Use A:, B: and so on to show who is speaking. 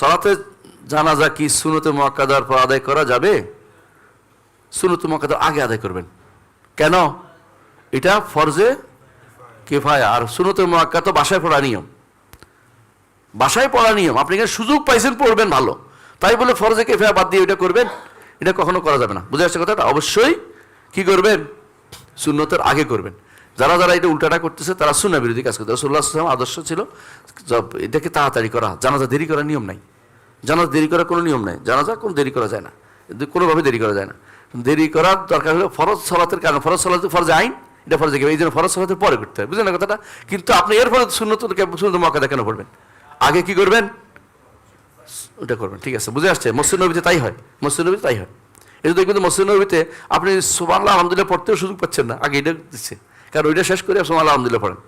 A: সলাতে জানাজা কি সুনতে মোয়াক্কাদার পর আদায় করা যাবে? সুনতে মোয়াক্কাদার আগে আদায় করবেন। কেন? এটা ফরজে কেফায়া। আর সুনতে মোয়াক্কা তো বাসায় পড়া নিয়ম। বাসায় পড়া নিয়ম। আপনি এখানে সুযোগ পাইছেন, পড়বেন ভালো। তাই বলে ফরজে কেফায়া বাদ দিয়ে এটা করবেন, এটা কখনো করা যাবে না। বুঝে আসছে কথাটা? অবশ্যই কি করবেন? সুন্নতের আগে করবেন। যারা যারা এটা উল্টাটা করতেছে, তারা সুন্না বিরোধী কাজ করতে রসুল্লাহ আদর্শ ছিল এটাকে তাড়াতাড়ি করা। জানাজা দেরি করার নিয়ম নাই। জানাজা দেরি করার কোনো নিয়ম নাই। জানাজা কোনো দেরি করা যায় না। কোনোভাবে দেরি করা যায় না। দেরি করার দরকার হলে ফরজ সলাতের কারণ, ফরজ সলাতে ফরজ আইন, এটা ফরজ এই জন্য ফরজ সলাতের পরে করতে হয়। বুঝলেন না কথাটা? কিন্তু আপনি এর ফলে শূন্যত শূন্য মক্কাদা কেন পড়বেন? আগে কি করবেন? ওটা করবেন। ঠিক আছে, বুঝে আসছে? মসজিদ নবীতে তাই হয়। মসজিদ নবীতে তাই হয়। এই জন্য কিন্তু মসজিদ নবীতে আপনি সুবান আলহামদুলিল্লাহ পড়তেও সুযোগ পাচ্ছেন না। আগে এটা দিচ্ছে। কারণ ওইটা শেষ করে সুবান আলহামদুলিল্লাহ পড়েন।